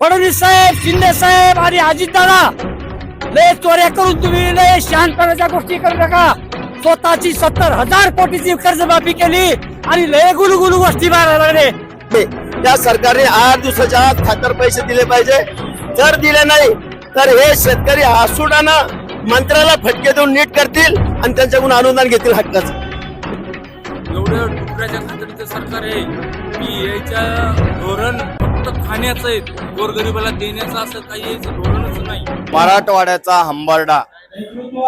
फडणवीस साहेब शिंदे साहेब आणि अजितदादा लय चोऱ्या करून तुम्ही लय शहाणपणाच्या गोष्टी करू नका. स्वतःची सत्तर हजार कोटीची कर्जमाफी केली आणि लय गुलगुलू गोष्टी मारायला लागले. या सरकारने आठ दिवसाच्या आत खातर पैसे दिले पाहिजे. जर दिले नाही तर हे शेतकरी आसुडानं मंत्र्याला फटके देऊन नीट करतील आणि त्यांच्याकडून अनुदान घेतील हक्काचं. एवढं खात्रीचं सरकार आहे. की याच्या धोरण फक्त खाण्याचं आहे. गोरगरिबाला देण्याचं असं काही धोरणच नाही. मराठवाड्याचा हंबरडा.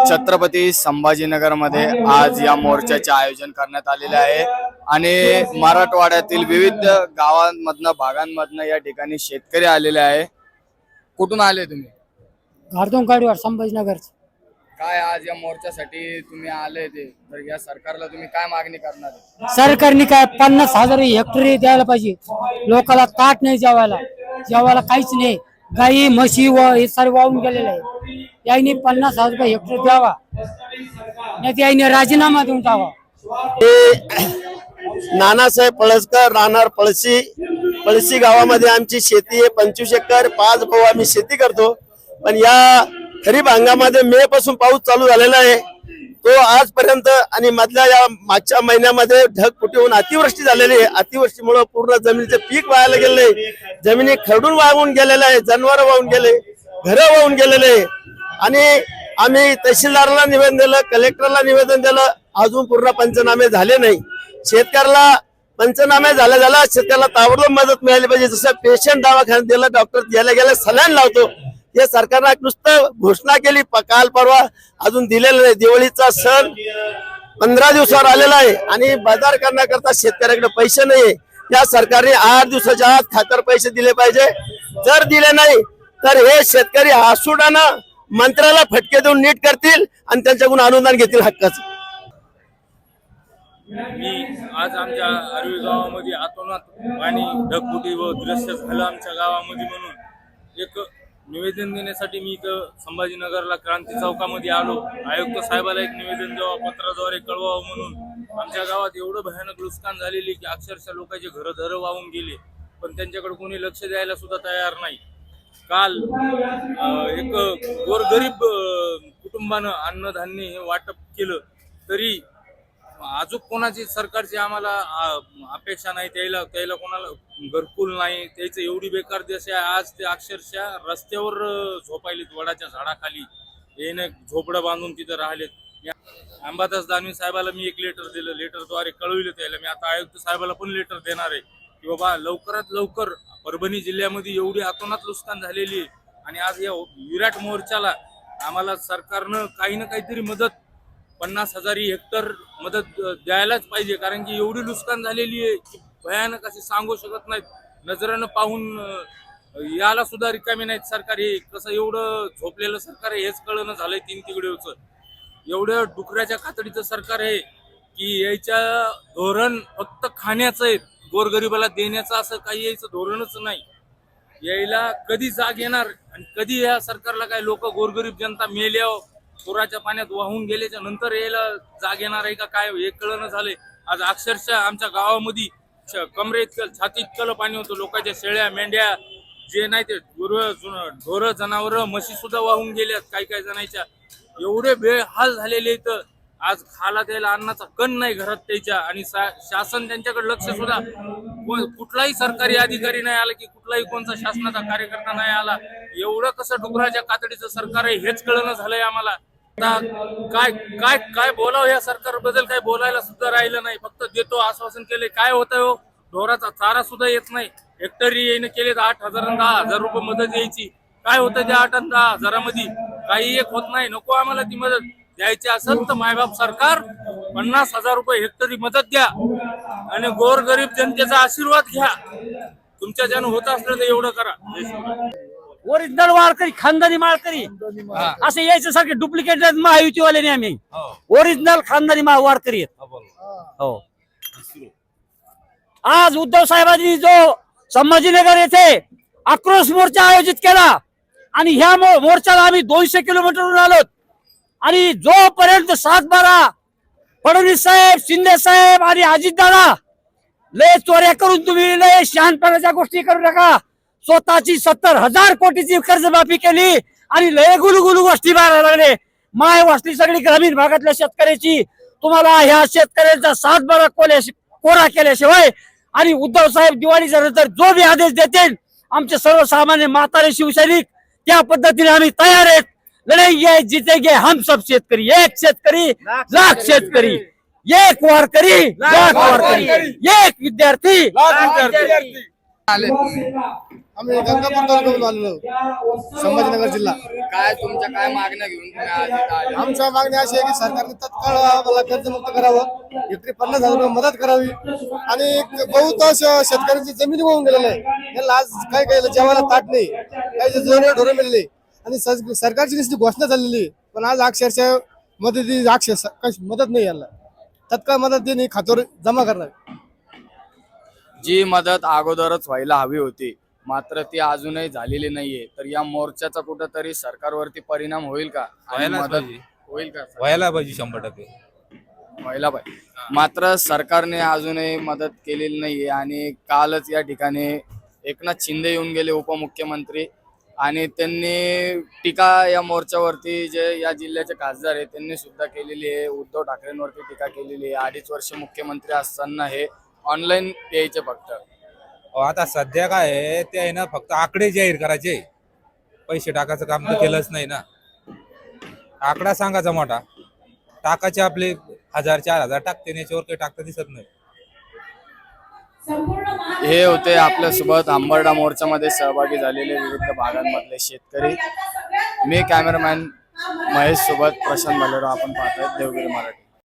छत्रपती संभाजीनगरमध्ये आज या मोर्चाचे आयोजन करण्यात आलेले आहे. आणि मराठवाड्यातील विविध गावांमधनं भागांमधनं या ठिकाणी शेतकरी आलेले आहे. कुठून आले तुम्ही? काढीवर संभाजीनगर काय आज या मोर्चासाठी तुम्ही आले ते? तर या सरकारला तुम्ही काय मागणी करणार? आहे? सरकारने काय पन्नास हजार हेक्टरी द्यायला पाहिजे. लोकांना ताट नाही जेवायला. जेवायला काहीच नाही. गाई म्हशी व हे सारे वाहून गेलेले आहे. याने पन्नास हजार रुपये हेक्टर द्यावा. नाही तर याने राजीनामा देऊन टावा हे नानासाहेब पळसकर राहणार पळशी. पळशी गावामध्ये आमची शेती आहे पंचवीस एकर. पाच भाऊ आम्ही शेती करतो. पण या खरीप हंगामामध्ये मे पासून पाऊस चालू झालेला आहे. तो आजपर्यंत आणि मधल्या या मागच्या महिन्यामध्ये ढगफुटी होऊन अतिवृष्टी झालेली आहे. अतिवृष्टीमुळे पूर्ण जमिनीचे पीक वायाला गेले जमिनी खरडून वाहून गेलेलं आहे जनावर वाहून गेले घरं वाहून गेलेले आणि आम्ही तहसीलदाराला निवेदन दिलं कलेक्टरला निवेदन दिलं अजून पूर्ण पंचनामे झाले नाही. शेतकऱ्याला पंचनामे झाल्या झाला शेतकऱ्याला ताबडतोब मदत मिळाली पाहिजे. जसं पेशंट दवाखान्यात दिलं डॉक्टर गेल्या गेल्या सलाईन लावतो. हे सरकारनं नुसतं घोषणा केली काल परवा अजून दिलेलं नाही. दिवाळीचा सण पंधरा दिवसावर आलेला आहे आणि बाजार करण्याकरता शेतकऱ्याकडे पैसे नाही या सरकारने आठ दिवसाच्या आत खातर पैसे दिले पाहिजे. जर दिले नाही तर हे शेतकरी आसुडानं मंत्र्याला फटके देऊन नीट करतील आणि त्यांच्याकडून अनुदान घेतील हक्काचं. मी आज आमच्या आर्वी गावामध्ये आतोनात पाणी ढगफुटी व दृश्य झालं आमच्या गावामध्ये म्हणून. एक निवेदन देण्यासाठी मी इथं संभाजीनगरला क्रांती चौकामध्ये आलो. आयुक्त साहेबाला एक निवेदन द्यावा पत्राद्वारे कळवावं म्हणून. आमच्या गावात एवढं भयानक नुकसान झालेली की अक्षरशः लोकांचे घरं धरं वाहून गेले. पण त्यांच्याकडे कोणी लक्ष द्यायला सुद्धा तयार नाही. काल एक गोरगरीब कुटुंबानं अन्नधान्य हे वाटप केलं. तरी अजून कोणाची सरकारची आम्हाला अपेक्षा नाही त्याला त्याला कोणाला घरकुल नाही त्याचं एवढी बेकार देश आहे. आज ते अक्षरशः रस्त्यावर झोपायलेत वडाच्या झाडाखाली. येणे झोपडं बांधून तिथं राहिलेत. अंबादास दानवे साहेबाला मी एक लेटर दिलं. लेटरद्वारे कळविलं त्याला. मी आता आयुक्त साहेबाला पण लेटर देणार आहे. की बाबा लवकरात लवकर परभणी जिल्ह्यामध्ये एवढी अतोनात नुकसान झालेली आहे. आणि आज या विराट मोर्चाला आम्हाला सरकारनं काही ना काहीतरी मदत पन्नास हजार हेक्टर मदत द्यायलाच पाहिजे. कारण की एवढी नुकसान झालेली आहे. की भयानक असे सांगू शकत नाहीत. नजरेनं पाहून याला सुद्धा रिकामी नाहीत सरकार. हे कसं एवढं झोपलेलं सरकार आहे हेच कळणं झालंय तीन तिगडेवचं एवढं डुकऱ्याच्या खातडीचं सरकार आहे की याच्या धोरण फक्त खाण्याचं आहे. गोरगरिबाला देण्याचं असं काही यायचं धोरणच नाही. यायला कधी जाग येणार आणि कधी या सरकारला काय लोक गोरगरीब जनता मेल्यावर पुराच्या पाण्यात वाहून गेल्याच्यानंतर यायला जाग येणार आहे का काय हे कळणं झालंय. आज अक्षरशः आमच्या गावामध्ये कमरे इतकं छाती इतकं पाणी होतं. लोकांच्या शेळ्या मेंढ्या जे नाही ते गुरं ढोरं जनावरं म्हशी सुद्धा वाहून गेल्यात काही काही जणांच्या. एवढे बेहाल झालेले इथं आज खाला द्यायला अन्नाचा कण नाही घरात त्याच्या. आणि शासन त्यांच्याकडे लक्ष सुद्धा कुठलाही सरकारी अधिकारी नाही आला की कुठलाही कोणता शासनाचा कार्यकर्ता नाही आला. एवढं कसं डुकराच्या कातडीचं सरकार आहे हेच कळणं झालंय आम्हाला. काय काय काय बोलावं? या सरकारबद्दल काय बोलायला सुद्धा राहिलं नाही. फक्त देतो आश्वासन केले. काय होतंय हो? ढोराचा चारा सुद्धा येत नाही. हेक्टरी येईन केले तर आठ हजार दहा हजार रुपये मदत यायची. काय होतं त्या आठ आणि दहा हजारामध्ये? काही एक होत नाही. नको आम्हाला ती मदत द्यायची असेल तर मायबाप सरकार पन्नास हजार रुपये हेक्टरी मदत द्या. आणि गोरगरीब जनतेचा आशीर्वाद घ्या. तुमच्या ज्यानं होत असलं तर एवढं करा. ओरिजिनल माळकरी खानदानी माळकरी. असं यायचं सारखे डुप्लिकेट महायुतीवाल्याने आम्ही ओरिजिनल खानदानी मा वारकरी हो आज उद्धव साहेबांनी जो संभाजीनगर येथे आक्रोश मोर्चा आयोजित केला आणि ह्या मोर्चाला आम्ही दोनशे किलोमीटरवरून आलो आणि जोपर्यंत सात बारा फडणवीस साहेब शिंदे साहेब आणि अजितदादा लय चोऱ्या करून तुम्ही लय शहाणपणाच्या गोष्टी करू नका. स्वतःची सत्तर हजार कोटीची कर्जमाफी केली आणि लय गुलगुलू गोष्टी मारायला लागले. माय वाचली सगळी ग्रामीण भागातल्या शेतकऱ्याची. तुम्हाला ह्या शेतकऱ्यांचा सात बारा कोल्या कोरा केल्याशिवाय आणि उद्धव साहेब दिवाळीच्या नंतर जो बी आदेश देतील आमचे सर्वसामान्य म्हातारे शिवसैनिक त्या पद्धतीने आम्ही तयार आहेत. लढाई जीतेगे हम सब शेतकरी एक शेतकरी लाख शेतकरी. एक वारकरी लाख वारकरी एक विद्यार्थी आम्ही गंगापूर तालुक्यातून आलेलो. संभाजीनगर जिल्हा. काय तुमच्या काय मागण्या घेऊन तुम्ही आज इथं आले? आमच्या मागणी अशी आहे की सरकारने तत्काळ आम्हाला कर्जमुक्त करावं. एकरी पन्नास हजार रुपये मदत करावी. आणि बहुतांश शेतकऱ्यांची जमीन वाहून गेलेलं आहे. त्यांना आज काय काय जेवायला ताट नाही. काही जोरे ढोरे मिळाले आणि सर- सरकारची नुसती घोषणा झालेली आहे. पण आज अक्षरशः मदती अक्षर कशी मदत नाही यांना तत्काळ मदत देणे खात्यावर जमा करणार. जी मदत अगोदरच व्हायला हवी होती. मात्र ती अजूनही झालेली नाहीये. तर या मोर्चाचा कुठंतरी सरकारवरती परिणाम होईल का? आणि व्हायलाच मदत पाहिजे. होईल का? व्हायला पाहिजे शंभर टक्के. व्हायला पाहिजे. मात्र सरकारने अजूनही मदत केलेली नाहीये आणि कालच या ठिकाणी एकनाथ शिंदे येऊन गेले उपमुख्यमंत्री. आणि त्यांनी टीका या मोर्चावरती जे या जिल्ह्याचे खासदार आहेत त्यांनी सुद्धा केलेली आहे. उद्धव ठाकरेंवरती टीका केलेली आहे. अडीच वर्ष मुख्यमंत्री असताना हे ऑनलाईन यायचे फक्त. अहो, आता सध्या काय आहे ते आहे ना फक्त आकडे जाहीर करायचे. पैसे टाकायचं काम तर केलंच नाही ना. आकडा सांगायचा मोठा. टाकायचे आपले हजार चार हजार टाकते आणि याच्यावर काही टाकता दिसत नाही. हे होते आपल्यासोबत आंबर्डा मोर्चामध्ये सहभागी झालेले विविध भागांमधले शेतकरी. मी कॅमेरामॅन महेश सोबत प्रशांत भालेराव आपण पाहतोय देवगिरी मराठी.